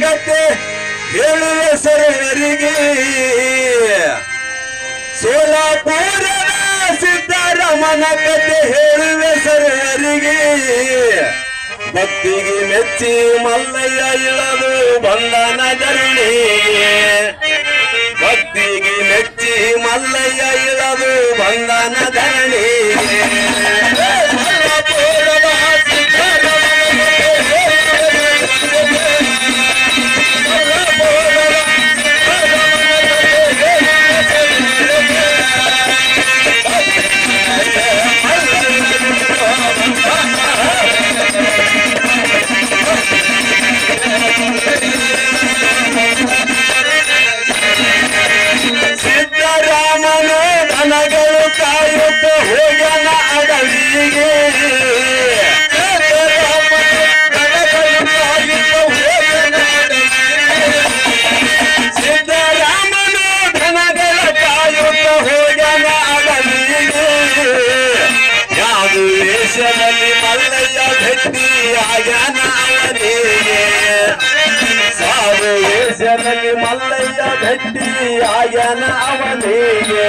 ಕತೆ ಹೇಳುವೆ ಸರವರಿಗೆ ಸೋಲಾಪುರ ಸಿದ್ದರಾಮನ ಕತೆ ಹೇಳುವೆ ಸರವರಿಗೆ ಭಕ್ತಿಗೆ ಮೆಚ್ಚಿ ಮಲ್ಲಯ್ಯ ಇಳದು ಬಂದನ ಧರಣಿ ಭಕ್ತಿಗೆ ಮೆಚ್ಚಿ ಮಲ್ಲಯ್ಯ ಇಳದು ಬಂದನ ಧರಣಿ ಜನಗಳು ಕಾಯುತ್ತ ಹೇಗನ ಅಗಲಿಗೆ ಸಿದ್ದರಾಮನು ಧನಗಳ ಕಾಯುತ್ತ ಹೋಗನ ಅಗಲಿಗೆ ಯಾವುದು ದೇಶದಲ್ಲಿ ಮಲ್ಲಯ್ಯ ಭಕ್ತಿ ಆಗನ ಮಲ್ಲಯ್ಯ ಭಟ್ಟಿ ಆಯನ ಅವನಿಗೆ.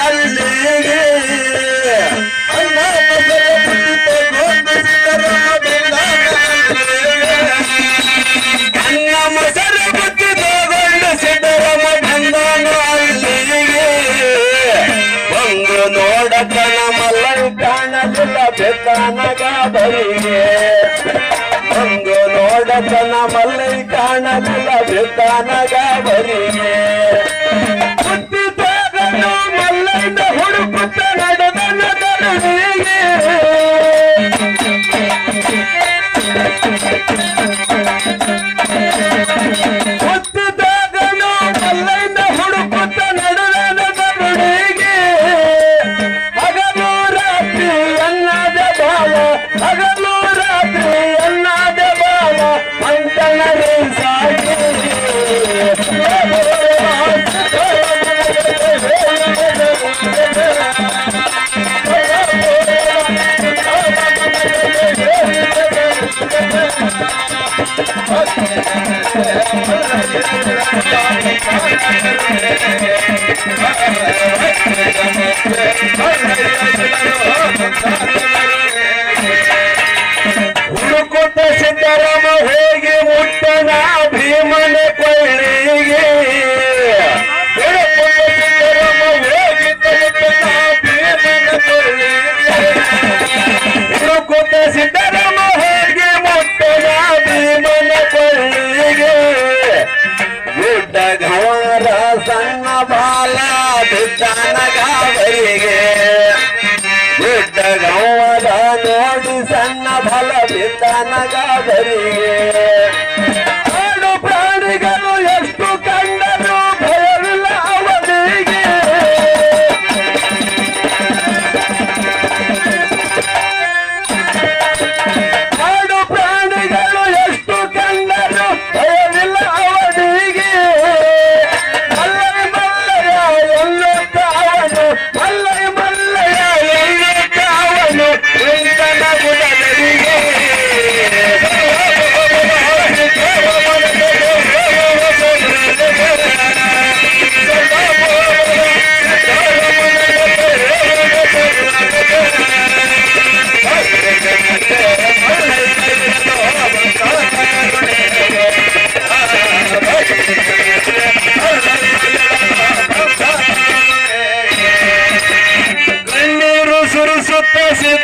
ನೋಡಕ್ಕ ಮಲ್ಲರಿ ಕಾಣದಿಲ್ಲ ಬೆಕ್ಕನಗ ಬರಿಗೆ. ಒಂದು ನೋಡಕ್ಕ ಮಲ್ಲರಿ ಕಾಣದಿಲ್ಲ ಬೆಕ್ಕನಗ ಬರಿಗೆ. ಬಿದ್ದನಗ ಬರಿಗೆ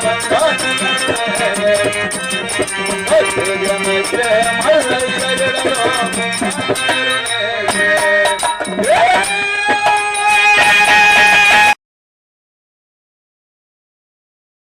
Bhagavati